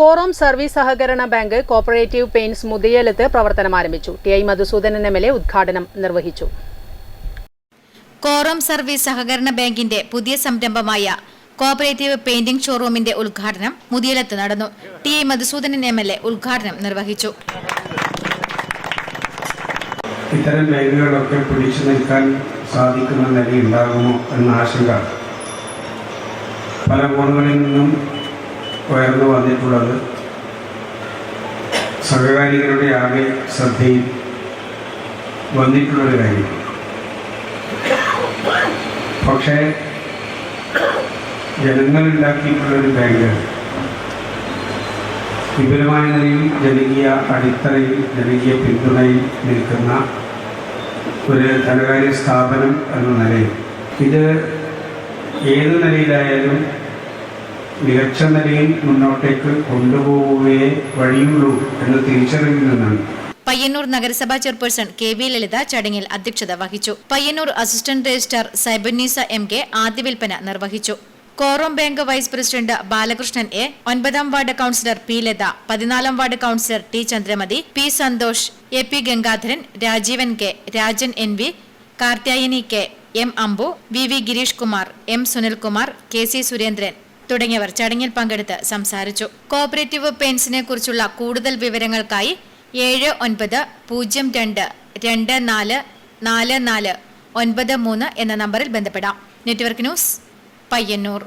Korom service സഹകരണ bank cooperative pains മുതിയലത്ത് പ്രവർത്തനം ആരംഭിച്ചു. T I Madhusoodanan M L A ഉദ്ഘാടനം നിർവഹിച്ചു. കോറോം സർവീസ് സഹകരണ ബാങ്കിന്റെ പുതിയ സംരംഭമായ കോപ്പറേറ്റീവ് പെയിന്റിംഗ് ഷോറൂമിന്റെ ഉദ്ഘാടനം മുതിയലത്ത് നടന്നു. T I Madhusoodanan M L A ഉദ്ഘാടനം നിർവഹിച്ചു. ഇത്തരം ബാങ്കുകളൊക്കെ പിടിച്ചു നിൽക്കാൻ സാധിക്കുന്ന നിലയുണ്ടാകുമോ എന്ന ആശങ്ക. പല കോണുകളിൽ നിന്നും ഉയർന്നു വന്നിട്ടുള്ളത്. സഹകാരികളുടെ ആകെ ശ്രദ്ധയിൽ വന്നിട്ടുള്ളൊരു കാര്യം. പക്ഷേ ജനങ്ങളുണ്ടാക്കിയിട്ടുള്ളൊരു ബാങ്ക് വിപുലമായ നിലയിൽ ജനകീയ അടിത്തറയിൽ ജനകീയ പിന്തുണയിൽ നിൽക്കുന്ന ഒരു ധനകാര്യ സ്ഥാപനം എന്ന നിലയിൽ. ഇത് ഏത് നിലയിലായാലും മികച്ച നിലയിൽ മുന്നോട്ടേക്ക് കൊണ്ടുപോവുകയേ വഴിയുള്ളൂ എന്ന് തിരിച്ചറിവിൽ നിന്നാണ് പയ്യന്നൂർ നഗരസഭാ ചെയർപേഴ്സൺ കെ വി ലളിത ചടങ്ങിൽ അധ്യക്ഷത വഹിച്ചു. Payyanur assistant registrar Saibunnisa M K ആദ്യ വിൽപ്പന നിർവഹിച്ചു. Korom bank vice president Balakrishnan A ഒൻപതാം വാർഡ് കൌൺസിലർ പി ലത പതിനാലാം ward councillor T Chandramathi P Santhosh A P Gangadharan Rajeevan K Rajan N V Karthyayani K M Ambu V V Girish Kumar M Sunilkumar K C Surendran തുടങ്ങിയവർ ചടങ്ങിൽ പങ്കെടുത്ത് സംസാരിച്ചു. Cooperative പെയിൻസിനെ കുറിച്ചുള്ള കൂടുതൽ വിവരങ്ങൾക്കായി ഏഴ് ഒൻപത് പൂജ്യം രണ്ട് രണ്ട് നാല് നാല് നാല് ഒൻപത് മൂന്ന് എന്ന നമ്പറിൽ ബന്ധപ്പെടാം. Network news Payyanur.